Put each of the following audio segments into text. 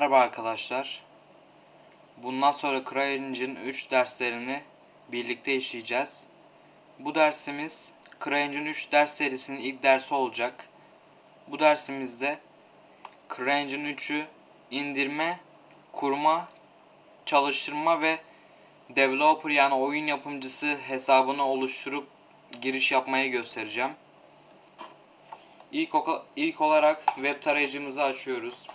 Merhaba arkadaşlar. Bundan sonra CryEngine 3 derslerini birlikte işleyeceğiz. Bu dersimiz CryEngine 3 ders serisinin ilk dersi olacak. Bu dersimizde CryEngine 3'ü indirme, kurma, çalıştırma ve developer yani oyun yapımcısı hesabını oluşturup giriş yapmayı göstereceğim. İlk, ilk olarak web tarayıcımızı açıyoruz.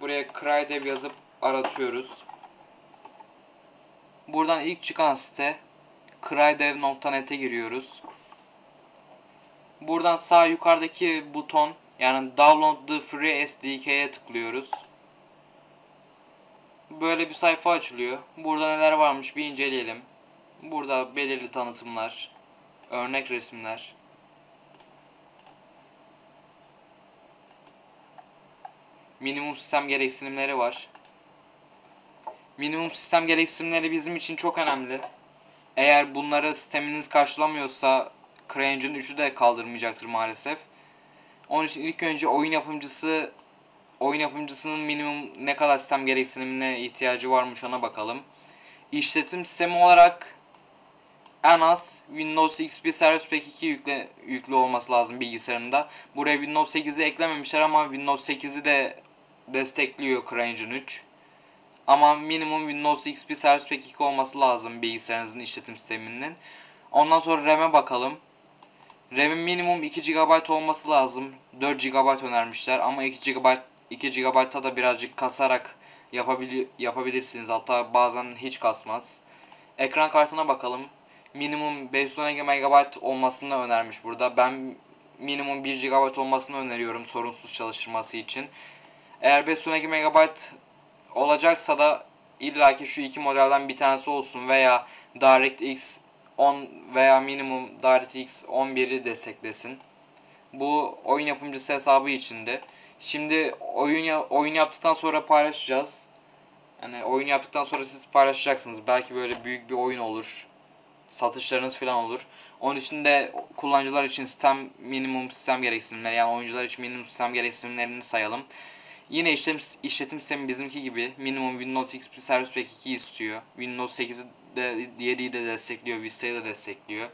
Buraya crydev yazıp aratıyoruz. Buradan ilk çıkan site crydev.net'e giriyoruz. Buradan sağ yukarıdaki buton yani download the free SDK'ye tıklıyoruz. Böyle bir sayfa açılıyor. Burada neler varmış bir inceleyelim. Burada belirli tanıtımlar, örnek resimler, minimum sistem gereksinimleri var. Minimum sistem gereksinimleri bizim için çok önemli. Eğer bunları sisteminiz karşılamıyorsa CryEngine 3'ü de kaldırmayacaktır maalesef. Onun için ilk önce oyun yapımcısı oyun yapımcısının minimum ne kadar sistem gereksinimine ihtiyacı varmış ona bakalım. İşletim sistemi olarak en az Windows XP Service Pack 2 yükle, yüklü olması lazım bilgisayarında. Buraya Windows 8'i eklememişler ama Windows 8'i de destekliyor CryEngine 3. Ama minimum Windows XP Service Pack 2 olması lazım bilgisayarınızın işletim sisteminin. Ondan sonra RAM'e bakalım. RAM'in minimum 2 GB olması lazım. 4 GB önermişler ama 2 GB 2 GB'ta da birazcık kasarak yapabilir, yapabilirsiniz. Hatta bazen hiç kasmaz. Ekran kartına bakalım. Minimum 512 MB olmasını önermiş burada. Ben minimum 1 GB olmasını öneriyorum sorunsuz çalıştırması için. Eğer 512 MB olacaksa da illaki şu iki modelden bir tanesi olsun veya DirectX 10 veya minimum DirectX 11'i desteklesin. Bu oyun yapımcısı hesabı içinde. Şimdi oyun oyun yaptıktan sonra paylaşacağız. Yani oyun yaptıktan sonra siz paylaşacaksınız. Belki böyle büyük bir oyun olur. Satışlarınız falan olur. Onun için de kullanıcılar için sistem minimum sistem gereksinimleri yani oyuncular için minimum sistem gereksinimlerini sayalım. Yine işletim, işletim sistemi bizimki gibi minimum Windows XP Service Pack 2 istiyor. Windows 8'i de 7'yi de destekliyor, Vista'yı da destekliyor.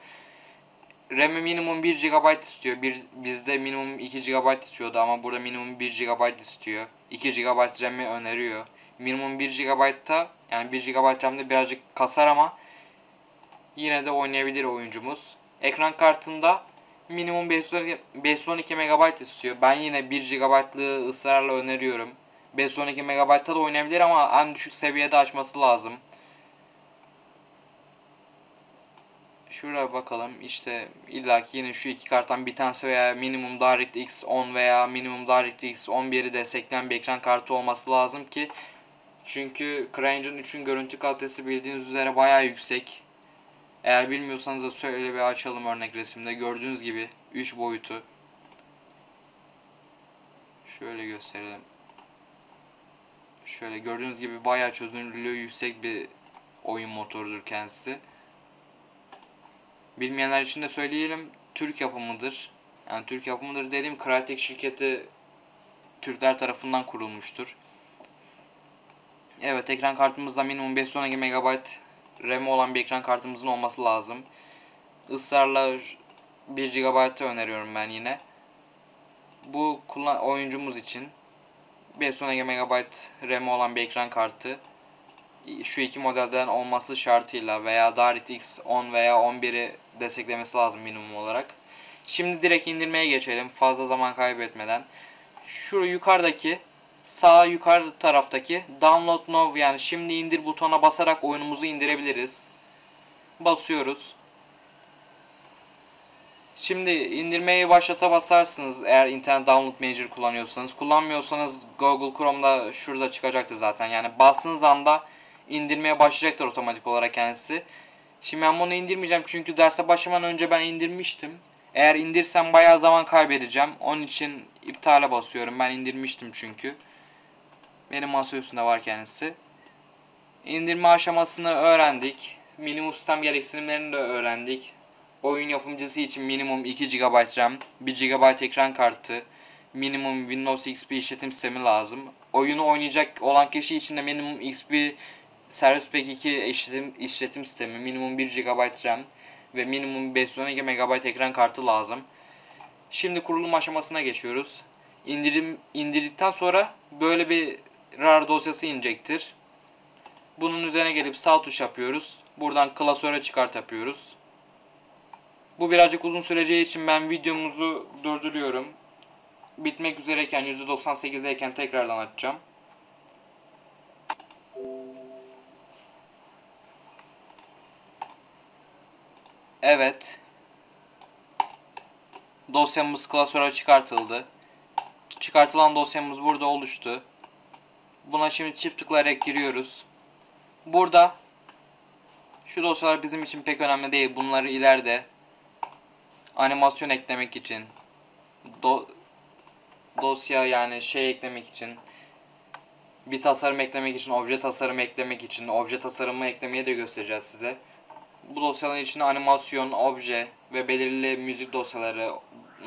RAM'i minimum 1 GB istiyor. Bir, bizde minimum 2 GB istiyordu ama burada minimum 1 GB istiyor. 2 GB RAM'i öneriyor. Minimum 1 GB'ta yani 1 GB RAM'de birazcık kasar ama yine de oynayabilir oyuncumuz. Ekran kartında minimum 512 MB istiyor. Ben yine 1 GB'lığı ısrarla öneriyorum. 512 MB'da da oynayabilir ama en düşük seviyede açması lazım. Şuraya bakalım işte illaki yine şu iki karttan bir tanesi veya minimum DirectX 10 veya minimum DirectX 11'i destekleyen bir ekran kartı olması lazım ki çünkü CryEngine 3'ün görüntü kalitesi bildiğiniz üzere bayağı yüksek. Eğer bilmiyorsanız da şöyle bir açalım örnek resimde. Gördüğünüz gibi 3 boyutu. Şöyle gösterelim. Şöyle gördüğünüz gibi bayağı çözünürlüğü yüksek bir oyun motorudur kendisi. Bilmeyenler için de söyleyelim. Türk yapımıdır. Yani Türk yapımıdır dediğim Crytek şirketi Türkler tarafından kurulmuştur. Evet ekran kartımızda minimum 512 MB RAM olan bir ekran kartımızın olması lazım. Israrla 1 GB öneriyorum ben yine. Bu kullan oyuncumuz için 512 MB RAM olan bir ekran kartı şu iki modelden olması şartıyla veya DirectX 10 veya 11'i desteklemesi lazım minimum olarak. Şimdi direkt indirmeye geçelim fazla zaman kaybetmeden. Şu yukarıdaki sağ yukarı taraftaki download now yani şimdi indir butona basarak oyunumuzu indirebiliriz. Basıyoruz. Şimdi indirmeyi başlata basarsınız eğer internet download manager kullanıyorsanız. Kullanmıyorsanız Google Chrome'da şurada çıkacaktır zaten. Yani bastığınız anda indirmeye başlayacaktır otomatik olarak kendisi. Şimdi ben bunu indirmeyeceğim çünkü derse başlamadan önce ben indirmiştim. Eğer indirsem bayağı zaman kaybedeceğim. Onun için iptale basıyorum. Ben indirmiştim çünkü. Benim masa üstünde var kendisi. İndirme aşamasını öğrendik. Minimum sistem gereksinimlerini de öğrendik. Oyun yapımcısı için minimum 2 GB RAM, 1 GB ekran kartı, minimum Windows XP işletim sistemi lazım. Oyunu oynayacak olan kişi için de minimum XP Service Pack 2 işletim, işletim sistemi, minimum 1 GB RAM ve minimum 512 MB ekran kartı lazım. Şimdi kurulum aşamasına geçiyoruz. İndirim indirdikten sonra böyle bir RAR dosyası inecektir. Bunun üzerine gelip sağ tuş yapıyoruz. Buradan klasöre çıkart yapıyoruz. Bu birazcık uzun süreceği için ben videomuzu durduruyorum. Bitmek üzereyken %98'deyken tekrardan açacağım. Evet. Dosyamız klasöre çıkartıldı. Çıkartılan dosyamız burada oluştu. Buna şimdi çift tıklayarak giriyoruz. Burada şu dosyalar bizim için pek önemli değil. Bunları ileride animasyon eklemek için do, dosya yani şey eklemek için bir tasarım eklemek için, obje tasarım eklemek için, obje tasarımı eklemeye de göstereceğiz size. Bu dosyaların içine animasyon, obje ve belirli müzik dosyaları,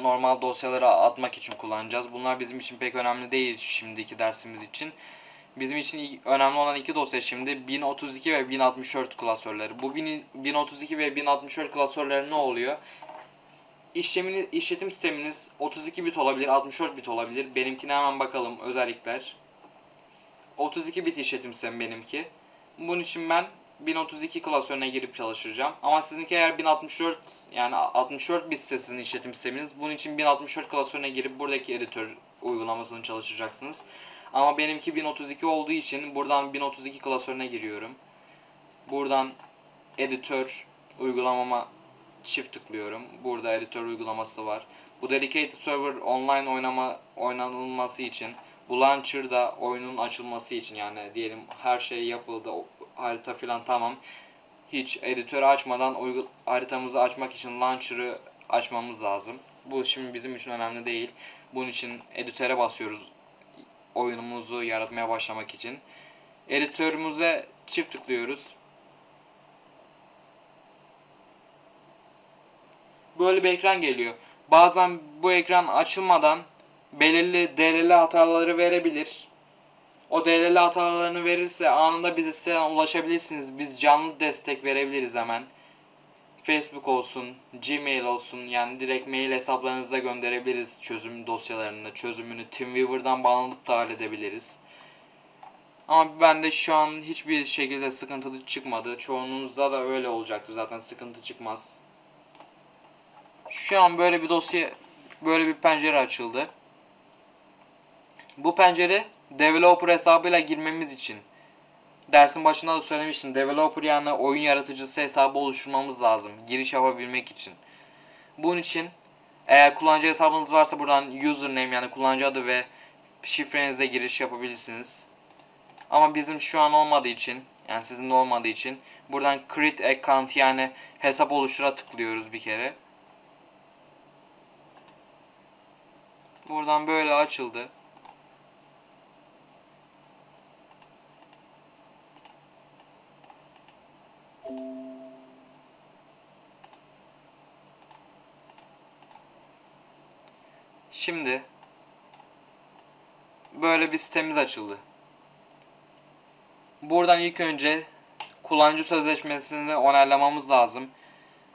normal dosyaları atmak için kullanacağız. Bunlar bizim için pek önemli değil şimdiki dersimiz için. Bizim için önemli olan iki dosya şimdi 1032 ve 1064 klasörleri. Bu 1032 ve 1064 klasörleri ne oluyor? İşlemini, işletim sisteminiz 32 bit olabilir, 64 bit olabilir. Benimkine hemen bakalım özellikler. 32 bit işletim sistemi benimki. Bunun için ben 1032 klasörüne girip çalışacağım. Ama sizinki eğer 1064 yani 64 bit sizin işletim sisteminiz. Bunun için 1064 klasörüne girip buradaki editör uygulamasını çalışacaksınız. Ama benimki 1032 olduğu için buradan 1032 klasörüne giriyorum. Buradan editör uygulamama çift tıklıyorum. Burada editör uygulaması var. Bu dedicated server online oynama oynanılması için bu launcher'da oyunun açılması için yani diyelim her şey yapıldı harita filan tamam. Hiç editörü açmadan uygu haritamızı açmak için launcher'ı açmamız lazım. Bu şimdi bizim için önemli değil. Bunun için editöre basıyoruz oyunumuzu yaratmaya başlamak için. Editörümüze çift tıklıyoruz. Böyle bir ekran geliyor. Bazen bu ekran açılmadan belirli DLL hataları verebilir. O DLL hatalarını verirse anında bize siteden ulaşabilirsiniz. Biz canlı destek verebiliriz hemen. Facebook olsun, Gmail olsun yani direkt mail hesaplarınıza gönderebiliriz çözüm dosyalarını, çözümünü TeamViewer'dan bağlanıp da halledebiliriz. Ama bende şu an hiçbir şekilde sıkıntı çıkmadı. Çoğunuzda da öyle olacaktı zaten sıkıntı çıkmaz. Şu an böyle bir dosya, böyle bir pencere açıldı. Bu pencere developer hesabıyla girmemiz için dersin başında da söylemiştim. Developer yani oyun yaratıcısı hesabı oluşturmamız lazım. Giriş yapabilmek için. Bunun için eğer kullanıcı hesabınız varsa buradan username yani kullanıcı adı ve şifrenizle giriş yapabilirsiniz. Ama bizim şu an olmadığı için yani sizin de olmadığı için buradan create account yani hesap oluştura tıklıyoruz bir kere. Buradan böyle açıldı. Şimdi böyle bir sitemiz açıldı. Buradan ilk önce kullanıcı sözleşmesini onaylamamız lazım.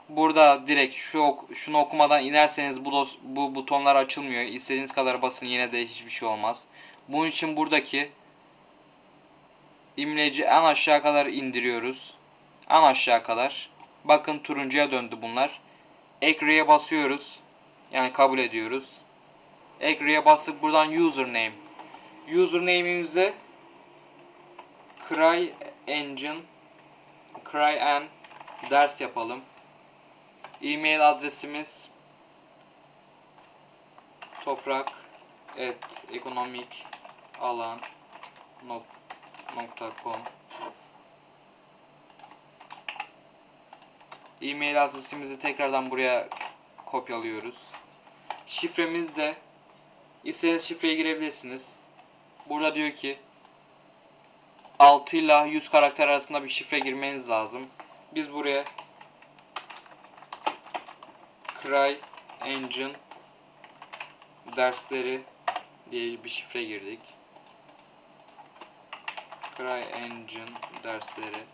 Burada direkt şu ok şunu okumadan inerseniz bu dos bu butonlar açılmıyor. İstediğiniz kadar basın yine de hiçbir şey olmaz. Bunun için buradaki imleci en aşağı kadar indiriyoruz. En aşağı kadar. Bakın turuncuya döndü bunlar. Agree'ye basıyoruz. Yani kabul ediyoruz. Agree'ye bastık. Buradan username. Username'imize Cry Engine Cry N ders yapalım. E-mail adresimiz toprak et ekonomik alan nokta.com E-mail adresimizi tekrardan buraya kopyalıyoruz. Şifremiz de istediğiniz şifreye girebilirsiniz. Burada diyor ki 6 ile 100 karakter arasında bir şifre girmeniz lazım. Biz buraya Cry Engine dersleri diye bir şifre girdik. CryEngine dersleri.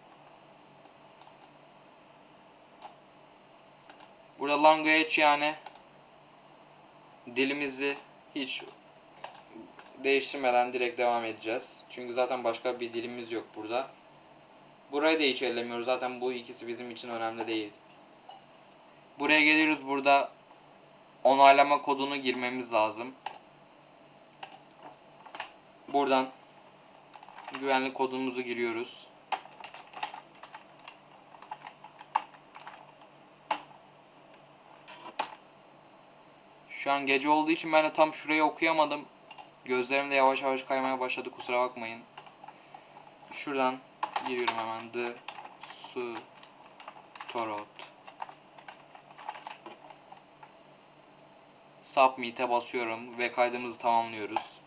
Burada language yani dilimizi hiç değiştirmeden direkt devam edeceğiz. Çünkü zaten başka bir dilimiz yok burada. Burayı da hiç ellemiyoruz. Zaten bu ikisi bizim için önemli değil. Buraya geliyoruz. Burada onaylama kodunu girmemiz lazım. Buradan güvenlik kodumuzu giriyoruz. Şu an gece olduğu için ben de tam şurayı okuyamadım. Gözlerim de yavaş yavaş kaymaya başladı kusura bakmayın. Şuradan giriyorum hemen. The Su Torot. Submit'e basıyorum ve kaydımızı tamamlıyoruz.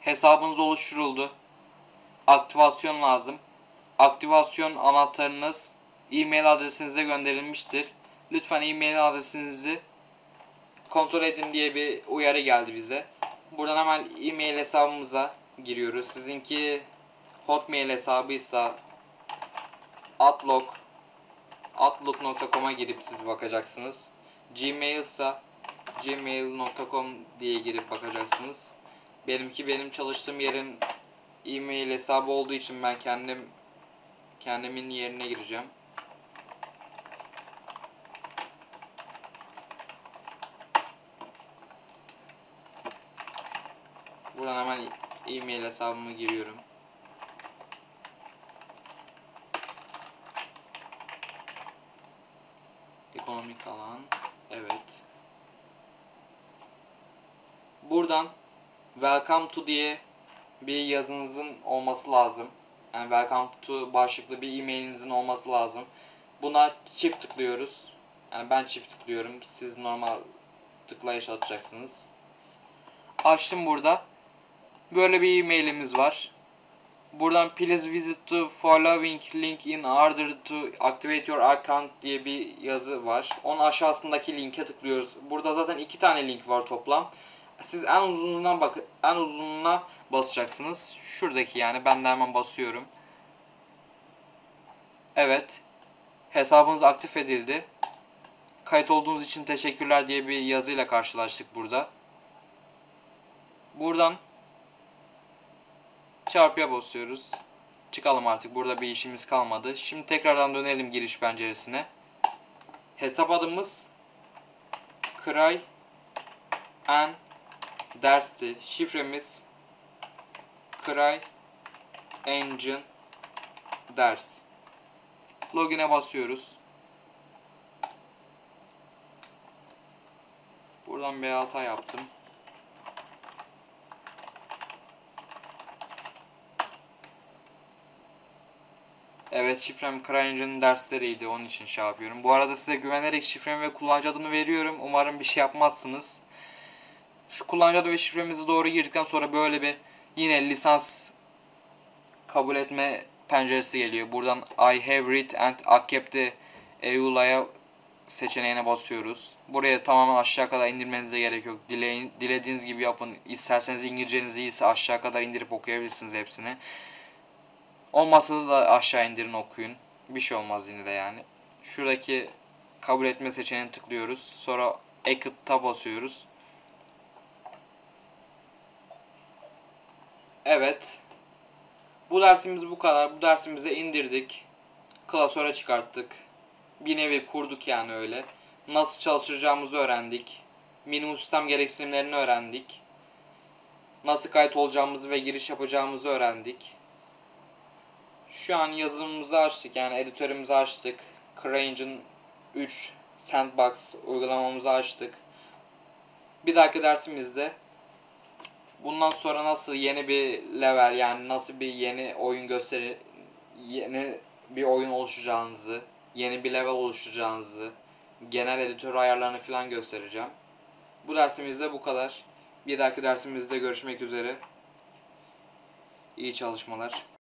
Hesabınız oluşturuldu. Aktivasyon lazım. Aktivasyon anahtarınız e-mail adresinize gönderilmiştir. Lütfen e-mail adresinizi kontrol edin diye bir uyarı geldi bize. Buradan hemen e-mail hesabımıza giriyoruz. Sizinki Hotmail hesabıysa Outlook outlook.com'a girip siz bakacaksınız. Gmail ise gmail.com diye girip bakacaksınız. Benimki benim çalıştığım yerin e-mail hesabı olduğu için ben kendim kendimin yerine gireceğim. Buradan hemen e-mail hesabımı giriyorum. Ekonomik alan. Evet. Buradan welcome to diye bir yazınızın olması lazım. Yani welcome to başlıklı bir e-mailinizin olması lazım. Buna çift tıklıyoruz. Yani ben çift tıklıyorum. Siz normal tıklayış atacaksınız. Açtım burada. Böyle bir e-mailimiz var. Buradan please visit the following link in order to activate your account diye bir yazı var. Onun aşağısındaki linke tıklıyoruz. Burada zaten iki tane link var toplam. Siz en uzununa bak en uzununa basacaksınız. Şuradaki yani ben de hemen basıyorum. Evet. Hesabınız aktif edildi. Kayıt olduğunuz için teşekkürler diye bir yazıyla karşılaştık burada. Buradan çarpıya basıyoruz. Çıkalım artık. Burada bir işimiz kalmadı. Şimdi tekrardan dönelim giriş penceresine. Hesap adımız Cry and dersti. Şifremiz Cry Engine ders. Login'e basıyoruz. Buradan bir hata yaptım. Evet şifrem CryEngine'in dersleriydi onun için şey yapıyorum. Bu arada size güvenerek şifremi ve kullanıcı adını veriyorum. Umarım bir şey yapmazsınız. Şu kullanıcı adı ve şifremizi doğru girdikten sonra böyle bir yine lisans kabul etme penceresi geliyor. Buradan I have read and accepted EULA'ya seçeneğine basıyoruz. Buraya tamamen aşağı kadar indirmenize gerek yok. Dileyin, dilediğiniz gibi yapın. İsterseniz İngilizceniz iyiyse aşağı kadar indirip okuyabilirsiniz hepsini. Olmazsa da aşağı indirin okuyun. Bir şey olmaz yine de yani. Şuradaki kabul etme seçeneğine tıklıyoruz. Sonra Accept'a basıyoruz. Evet. Bu dersimiz bu kadar. Bu dersimizi indirdik. Klasöre çıkarttık. Bir nevi kurduk yani öyle. Nasıl çalışacağımızı öğrendik. Minimum sistem gereksinimlerini öğrendik. Nasıl kayıt olacağımızı ve giriş yapacağımızı öğrendik. Şu an yazılımımızı açtık yani editörümüzü açtık. CryEngine 3 Sandbox uygulamamızı açtık. Bir dahaki dersimizde bundan sonra nasıl yeni bir level yani nasıl bir yeni oyun gösteri yeni bir oyun oluşacağınızı, yeni bir level oluşacağınızı, genel editör ayarlarını falan göstereceğim. Bu dersimizde bu kadar. Bir dahaki dersimizde görüşmek üzere. İyi çalışmalar.